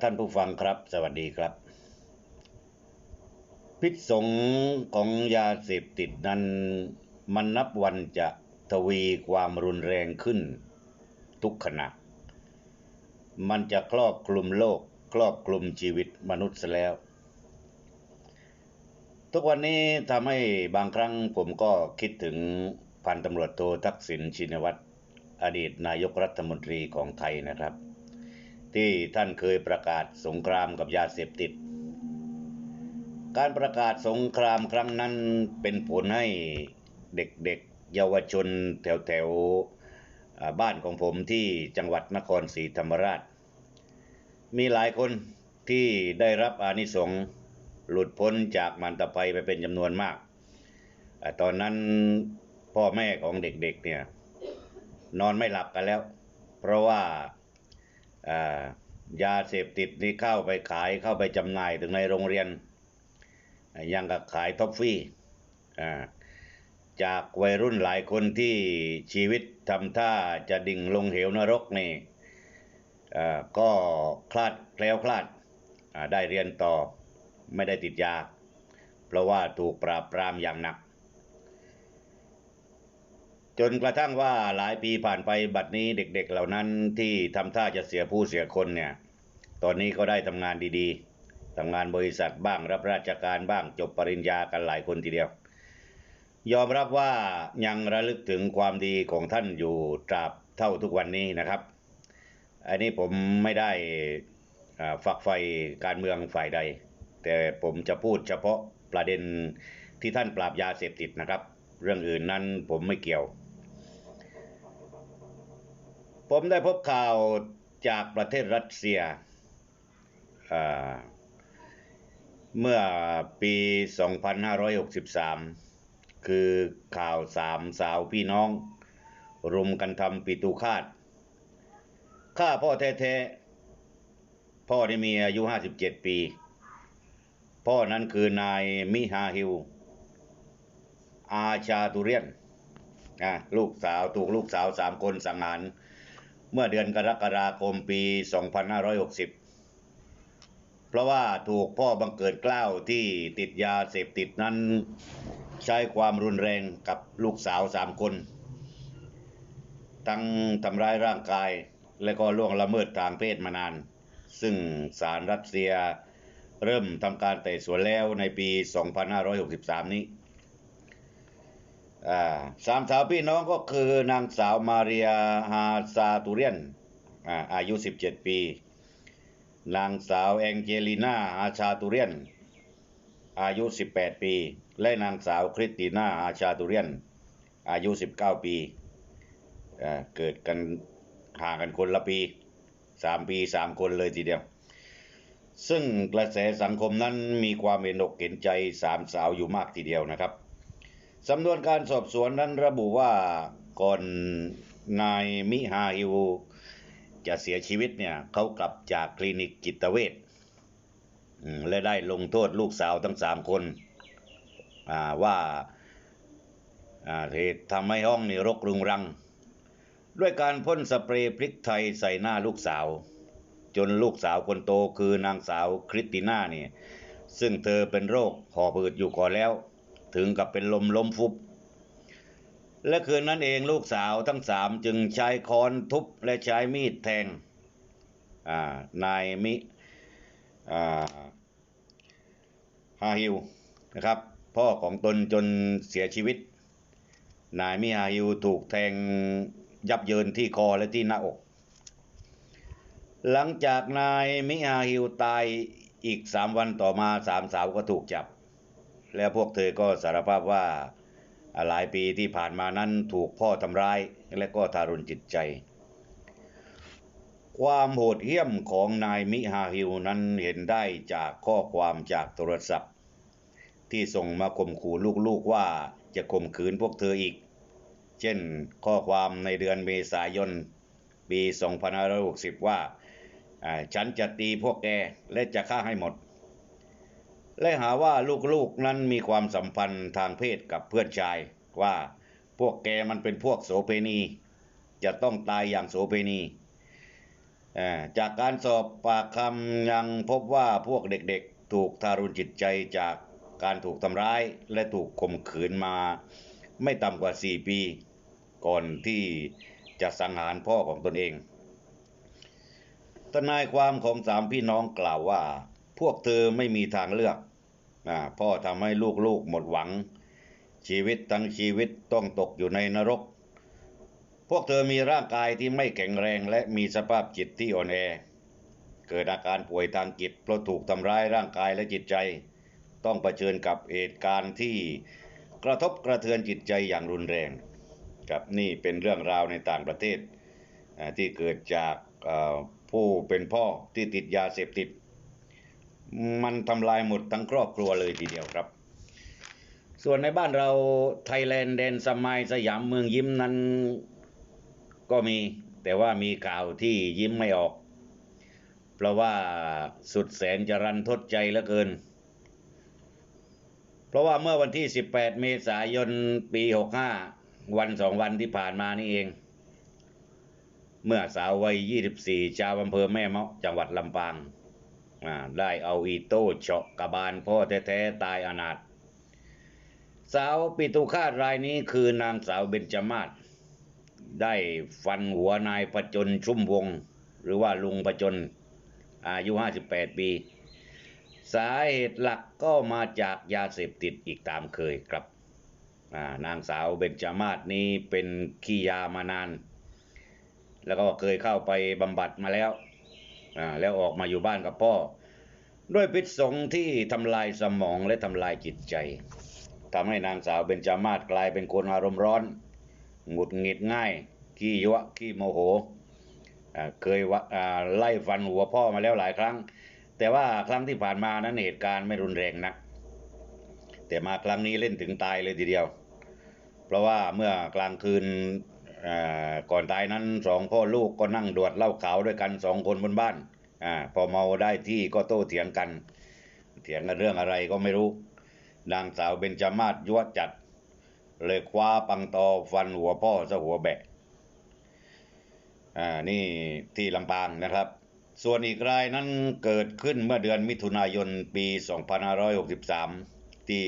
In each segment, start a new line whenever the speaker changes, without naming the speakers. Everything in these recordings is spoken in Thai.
ท่านผู้ฟังครับ สวัสดีครับ พิษสงของยาเสพติดนั้นมันนับวันจะทวีความรุนแรงขึ้น ทุกขณะ มันจะครอบคลุมโลก ครอบคลุมชีวิตมนุษย์ซะแล้ว ทุกวันนี้ทำให้บางครั้งผมก็คิดถึงพันตำรวจโททักษิณชินวัตรอดีตนายกรัฐมนตรีของไทยนะครับ ที่ท่านเคยประกาศสงครามกับยาเสพติด การประกาศสงครามครั้งนั้นเป็นผลให้เด็กๆเยาวชนแถวๆบ้านของผมที่จังหวัดนครศรีธรรมราช มีหลายคนที่ได้รับอานิสงส์หลุดพ้นจากมันตะไพไปเป็นจำนวนมากอตอนนั้นพ่อแม่ของเด็กๆเนี่ยนอนไม่หลับกันแล้ว เพราะว่า ยาเสพติดนี่เข้าไปขายเข้าไปจำหน่ายถึงในโรงเรียน ยังกับขายท็อฟฟี่จากวัยรุ่นหลายคนที่ชีวิตทำท่าจะดิ่งลงเหวนรกนี่ก็คลาดแคล้วคลาดได้เรียนต่อไม่ได้ติดยาเพราะว่าถูกปราบปรามอย่างหนัก จนกระทั่งว่าหลายปีผ่านไปบัดนี้เด็กๆเหล่านั้นที่ทำท่าจะเสียผู้เสียคนเนี่ย ตอนนี้ก็ได้ทำงานดีๆทำงานบริษัทบ้างรับราชการบ้างจบปริญญากันหลายคนทีเดียว ยอมรับว่ายังระลึกถึงความดีของท่านอยู่ตราบเท่าทุกวันนี้นะครับ อันนี้ผมไม่ได้อ่าฝักใฝ่การเมืองฝ่ายใด แต่ผมจะพูดเฉพาะประเด็นที่ท่านปราบยาเสพติดนะครับ เรื่องอื่นนั้นผมไม่เกี่ยว ผมได้พบข่าวจากประเทศรัสเซีย เมื่อปี 2563 คือข่าวสามสาวพี่น้อง รุมกันทำปิตุคาตฆ่าพ่อแท้ๆ พ่อได้มีอายุ 57 ปี พ่อนั้นคือนายมิฮาฮิลอาชาตุเรียน ลูกสาวถูกลูกสาวสามคนสังหาร เมื่อเดือนกรกฎาคมปี 2560 เพราะว่าถูกพ่อบังเกิดเกล้าวที่ติดยาเสพติดนั้น ใช้ความรุนแรงกับลูกสาวสามคน ทั้งทำร้ายร่างกาย และก็ล่วงละเมิดทางเพศมานาน ซึ่งศาลรัสเซียเริ่มทำการไต่สวนแล้วในปี 2563 นี้ สามสาวพี่น้องก็คือนางสาวมาเรียฮาซาตูเรียนอาอายุ 17 ปี นางสาวแองเจลินาอาชาตูเรียน อายุ 18 ปี และนางสาวคริสติน่าอาชาตูเรียน อายุ 19 ปีเกิดกันห่างกันคนละปี 3 ปี 3 คนเลยทีเดียว ซึ่งกระแสสังคมนั้นมีความเห็นอกเห็นใจสามสาวอยู่มากทีเดียวนะครับ สำนวนการสอบสวนนั้นระบุว่าก่อนนายมิฮาฮิวจะเสียชีวิตเนี่ยเขากลับจากคลินิกจิตเวชและได้ลงโทษลูกสาวทั้งสามคนว่าอ่าเหตุทำให้ห้องนี่รกรุงรัง ด้วยการพ่นสเปรย์พริกไทยใส่หน้าลูกสาว จนลูกสาวคนโตคือนางสาวคริสติน่าเนี่ยซึ่งเธอเป็นโรคหอบหืดอยู่ก่อนแล้ว ถึงกับเป็นลมล้มฟุบ และคืนนั้นเองลูกสาวทั้งสามจึงใช้ค้อนทุบและใช้มีดแทงนายมิฮาฮิวนะครับ พ่อของตนจนเสียชีวิต นายมิฮาฮิวถูกแทงยับเยินที่คอและที่หน้าอก หลังจากนายมิฮาฮิวตายอีกสามวันต่อมาสามสาวก็ถูกจับ แล้วพวกเธอก็สารภาพว่าหลายปีที่ผ่านมานั้นถูกพ่อทำร้ายและก็ทารุณจิตใจ ความโหดเหี้ยมของนายมิฮาฮิวนั้นเห็นได้จากข้อความจากโทรศัพท์ ที่ส่งมาข่มขู่ลูกๆว่าจะข่มขืนพวกเธออีก เช่นข้อความในเดือนเมษายนปี 2560 ว่าอ่าฉันจะตีพวกแกและจะฆ่าให้หมด และหาว่าลูกๆนั้นมีความสัมพันธ์ทางเพศกับเพื่อนชายว่าพวกแกมันเป็นพวกโสเพณี จะต้องตายอย่างโสเพณีจากการสอบปากคำยังพบว่าพวกเด็กๆถูกทารุณจิตใจจากการถูกทำร้ายและถูกข่มขืนมาไม่ต่ำกว่า 4 ปี ก่อนที่จะสังหารพ่อของตนเอง ทนายความของสามพี่น้องกล่าวว่า พวกเธอไม่มีทางเลือกอพ่อทำให้ลูกๆหมดหวัง ชีวิตทั้งชีวิตต้องตกอยู่ในนรก พวกเธอมีร่างกายที่ไม่แข็งแรงและมีสภาพจิตที่อ่อนแอ เกิดอาการป่วยทางจิตเพราะถูกทำร้ายร่างกายและจิตใจ ต้องเผชิญกับเหตุการณ์ที่กระทบกระเทือนจิตใจอย่างรุนแรงครับนี่เป็นเรื่องราวในต่างประเทศที่เกิดจากผู้เป็นพ่อที่ติดยาเสพติด มันทำลายหมดทั้งครอบครัวเลยทีเดียวครับ ส่วนในบ้านเราไทยแลนด์แดนสมัยสยามเมืองยิ้มนั้นก็มี แต่ว่ามีข่าวที่ยิ้มไม่ออก เพราะว่าสุดแสนจะรันทดใจเหลือเกิน เพราะว่าเมื่อวันที่ 18 เมษายนปี 65 วันสองวันที่ผ่านมานี่เอง เมื่อสาววัย 24 ชาวอำเภอแม่เมาะจังหวัดลำปาง ได้เอาอีโต้เจาะกระบาลพ่อแท้ๆตายอนาถสาวปิตุคาตรายนี้คือนางสาวเบญจมาศได้ฟันหัวนายประจนชุ่มวง หรือว่าลุงประจนอายุ 58 ปี สาเหตุหลักก็มาจากยาเสพติดอีกตามเคยครับานางสาวเบญจมาศนี้เป็นขี้ยามานาน แล้วก็เคยเข้าไปบำบัดมาแล้ว อ่าแล้วออกมาอยู่บ้านกับพ่อ ด้วยพิษสงที่ทำลายสมองและทำลายจิตใจทำให้นางสาวเบญจามาศกลายเป็นคนอารมณ์ร้อน หงุดหงิดง่าย ขี้ยวะขี้โมโหอ่าเคยวะอ่าไล่ฟันหัวพ่อมาแล้วหลายครั้ง แต่ว่าครั้งที่ผ่านมานั้นเหตุการณ์ไม่รุนแรงนัก แต่มาครั้งนี้เล่นถึงตายเลยทีเดียว เพราะว่าเมื่อกลางคืน ก่อนตายนั้นสองพ่อลูกก็นั่งดวดเหล้าขาวด้วยกันสองคนบนบ้านอาพอเมาได้ที่ก็โต้เถียงกัน เถียงกันเรื่องอะไรก็ไม่รู้ นางสาวเบญจมาศยั่วจัด เลยคว้าปังตอฟันหัวพ่อซะหัวแบะอ่านี่ที่ลำปางนะครับ ส่วนอีกรายนั้นเกิดขึ้นเมื่อเดือนมิถุนายนปี 2563 ที่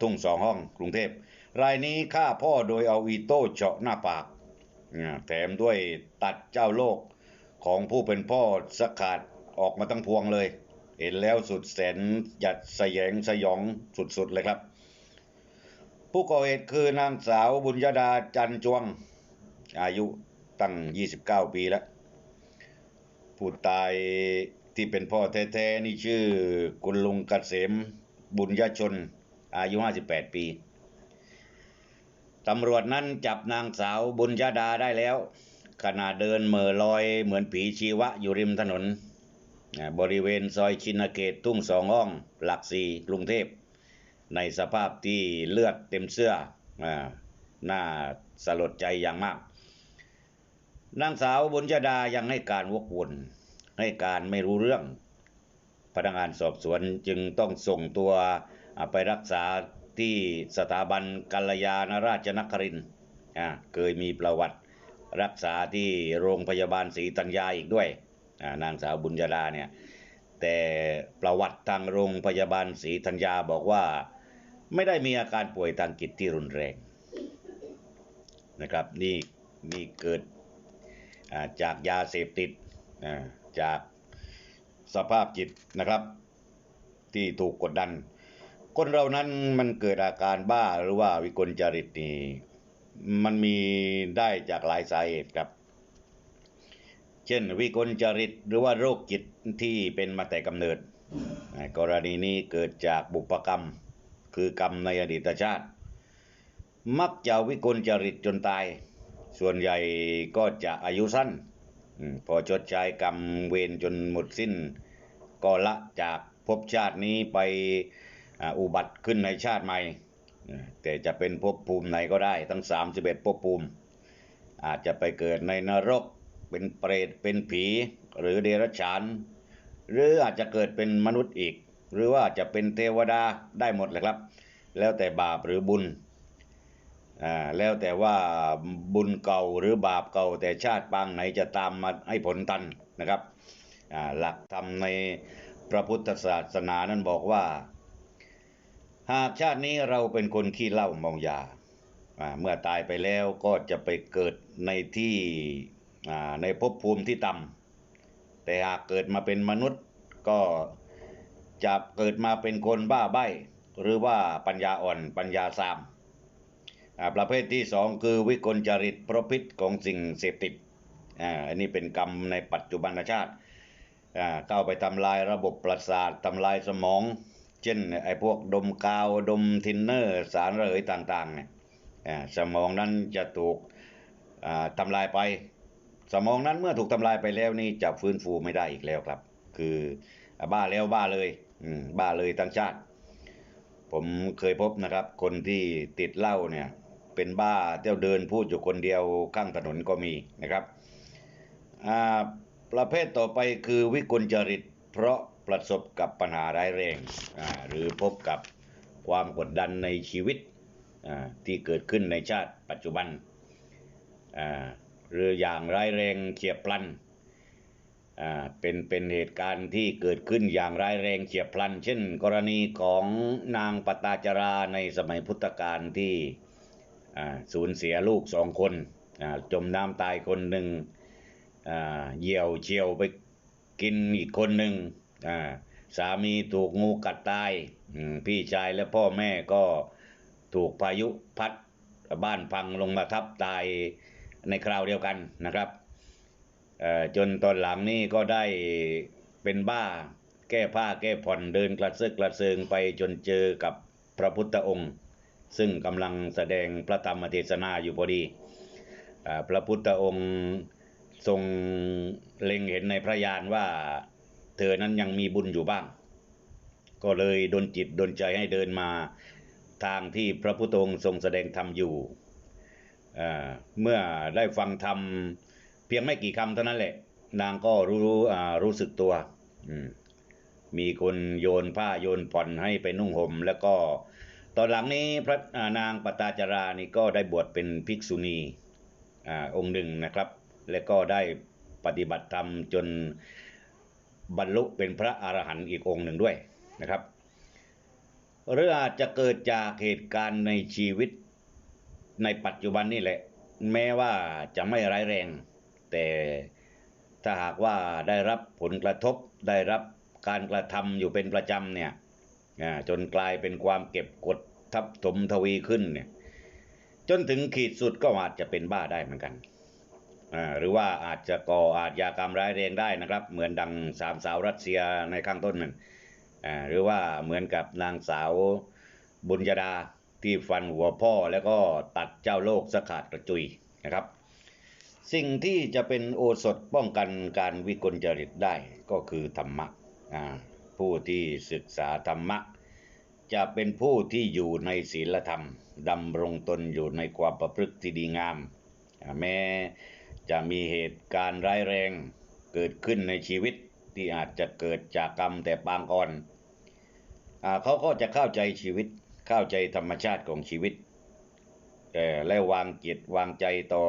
ทุ่งสองห้องกรุงเทพ รายนี้ฆ่าพ่อโดยเอาอีโต้เจาะหน้าปากแถมด้วยตัดเจ้าโลกของผู้เป็นพ่อสกขาดออกมาทั้งพวงเลย เห็นแล้วสุดแสนหยัดสยงสยองสุดๆเลยครับ ผู้ก่อเหตุคือนางสาวบุญญาดาจันจวง อายุตั้ง 29 ปีแล้ว ผู้ตายที่เป็นพ่อแท้ๆนี่ชื่อคุณลุงเกษมบุญญชน อายุ 58 ปี ตำรวจนั้นจับนางสาวบุญญาดาได้แล้ว ขณะเดินเหม่อลอยเหมือนผีชีวะอยู่ริมถนน บริเวณซอยชินเกตทุ่งสองห้องหลักสี่กรุงเทพ ในสภาพที่เลือดเต็มเสื้ออน่าสลดใจอย่างมาก นางสาวบุญญาดายังให้การวกวนให้การไม่รู้เรื่อง พนักงานสอบสวนจึงต้องส่งตัวไปรักษา ที่สถาบันกัลยาณราชนครินทร์อ่าเคยมีประวัติรักษาที่โรงพยาบาลศรีตัญญาอีกด้วยอ่านางสาวบุญญาดาเนี่ยแต่ประวัติทางโรงพยาบาลศรีธัญญาบอกว่าไม่ได้มีอาการป่วยทางจิตที่รุนแรงนะครับนี่นี่เกิดจากยาเสพติดจากสภาพจิตนะครับที่ถูกกดดัน คนเรานั้นมันเกิดอาการบ้าหรือว่าวิกลจริตนี่มันมีได้จากหลายสาเหตุครับ เช่นวิกลจริตหรือว่าโรคจิตที่เป็นมาแต่กำเนิด กรณีนี้เกิดจากบุพกรรม คือกรรมในอดีตชาติ มักจะวิกลจริตจนตาย ส่วนใหญ่ก็จะอายุสั้น พอชดใช้กรรมเวรจนหมดสิ้น ก็ละจากภพชาตินี้ไป อุบัติขึ้นในชาติใหม่ แต่จะเป็นภพภูมิไหนก็ได้ ทั้ง 31ภพภูมิ อาจจะไปเกิดในนรก เป็นเปรต เป็นผี หรือเดรัจฉาน หรืออาจจะเกิดเป็นมนุษย์อีก หรือว่าจะเป็นเทวดาได้หมดเลยครับ แล้วแต่บาปหรือบุญอ่าแล้วแต่ว่าบุญเก่าหรือบาปเก่าแต่ชาติปางไหนจะตามมาให้ผลทันนะครับอ่าหลักธรรมในพระพุทธศาสนานั้นบอกว่า หากชาตินี้เราเป็นคนขี้เหล้าเมายาอ่าเมื่อตายไปแล้วก็จะไปเกิดในที่ในภพภูมิที่ต่ำแต่หากเกิดมาเป็นมนุษย์ก็จะเกิดมาเป็นคนบ้าใบ้ หรือว่าปัญญาอ่อนปัญญาซาม ประเภทที่สองคือวิกลจริตเพราะพิษของสิ่งเสพติดอันนี้เป็นกรรมในปัจจุบันชาติเข้าไปทำลายระบบประสาททำลายสมอง เช่นไอ้พวกดมกาวดมทินเนอร์สารระเหยต่างๆเนี่ยสมองนั้นจะถูกอ่าทำลายไป สมองนั้นเมื่อถูกทำลายไปแล้วนี่จะฟื้นฟูไม่ได้อีกแล้วครับ คือบ้าแล้วบ้าเลยอืบ้าเลยทั้งชาติ ผมเคยพบนะครับ คนที่ติดเหล้าเนี่ยเป็นบ้าเที่ยวเดินพูดอยู่คนเดียวข้างถนนก็มีนะครับประเภทต่อไปคือวิกลจริต เพราะ ประสบกับปัญหาร้ายแรง หรือพบกับความกดดันในชีวิตที่เกิดขึ้นในชาติปัจจุบัน หรืออย่างร้ายแรงเฉียบพลันเป็นเป็นเหตุการณ์ที่เกิดขึ้นอย่างร้ายแรงเฉียบพลัน เช่น กรณีของนางปตาจราในสมัยพุทธกาลที่สูญเสียลูกสองคนจมน้ำตายคนหนึ่งเหี่ยวเชียวไปกินอีกคนหนึ่ง สามีถูกงูกัดตายพี่ชายและพ่อแม่ก็ถูกพายุพัดบ้านพังลงมาทับตายในคราวเดียวกันนะครับเอ่อจนตอนหลังนี่ก็ได้เป็นบ้าแก้ผ้าแก้ผ่อนเดินกระเซาะกระเซิงไปจนเจอกับพระพุทธองค์ ซึ่งกำลังแสดงพระธรรมเทศนาอยู่พอดี พระพุทธองค์ทรงเล็งเห็นในพระญาณว่า เธอนั้นยังมีบุญอยู่บ้าง ก็เลยดนจิตดนใจให้เดินมาทางที่พระพุทธองค์ทรงแสดงธรรมอยู่อ่าเมื่อได้ฟังธรรมเพียงไม่กี่คำเท่านั้นแหละ นางก็รู้อ่ารู้สึกตัว มีคนโยนผ้าโยนผ่อนให้ไปนุ่งห่มแล้วก็ตอนหลังนี้พระอ่านางปตาจารานี่ก็ได้บวชเป็นภิกษุณีอ่าองค์หนึ่งนะครับ และก็ได้ปฏิบัติธรรมจน บรรลุเป็นพระอรหันต์อีกองค์หนึ่งด้วยนะครับหรืออาจจะเกิดจากเหตุการณ์ในชีวิตในปัจจุบันนี่แหละ แม้ว่าจะไม่ร้ายแรง แต่ถ้าหากว่าได้รับผลกระทบได้รับการกระทำอยู่เป็นประจำเนี่ยจนกลายเป็นความเก็บกดทับถมทวีขึ้นเนี่ยจนถึงขีดสุดก็อาจจะเป็นบ้าได้เหมือนกัน หรือว่าอาจจะก่ออาชญากรรมร้ายแรงได้นะครับ เหมือนดังสามสาวรัสเซียในข้างต้นนั่นอ่าหรือว่าเหมือนกับนางสาวบุญญาดาที่ฟันหัวพ่อแล้วก็ตัดเจ้าโลกสขาดกระจุยนะครับ สิ่งที่จะเป็นโอสถป้องกันการวิกลจริตได้ก็คือธรรมะอ่าผู้ที่ศึกษาธรรมะ จะเป็นผู้ที่อยู่ในศีลธรรมดำรงตนอยู่ในความประพฤติที่ดีงามแม้ จะมีเหตุการณ์ร้ายแรงเกิดขึ้นในชีวิตที่อาจจะเกิดจากกรรมแต่ปางก่อนอเขาก็จะเข้าใจชีวิตเข้าใจธรรมชาติของชีวิตและวางจิตวางใจต่อ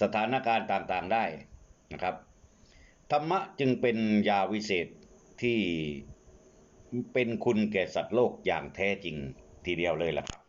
สถานการณ์ต่างๆได้นะครับ ธรรมะจึงเป็นยาวิเศษที่เป็นคุณแก่สัตว์โลกอย่างแท้จริงทีเดียวเลยล่ะครับ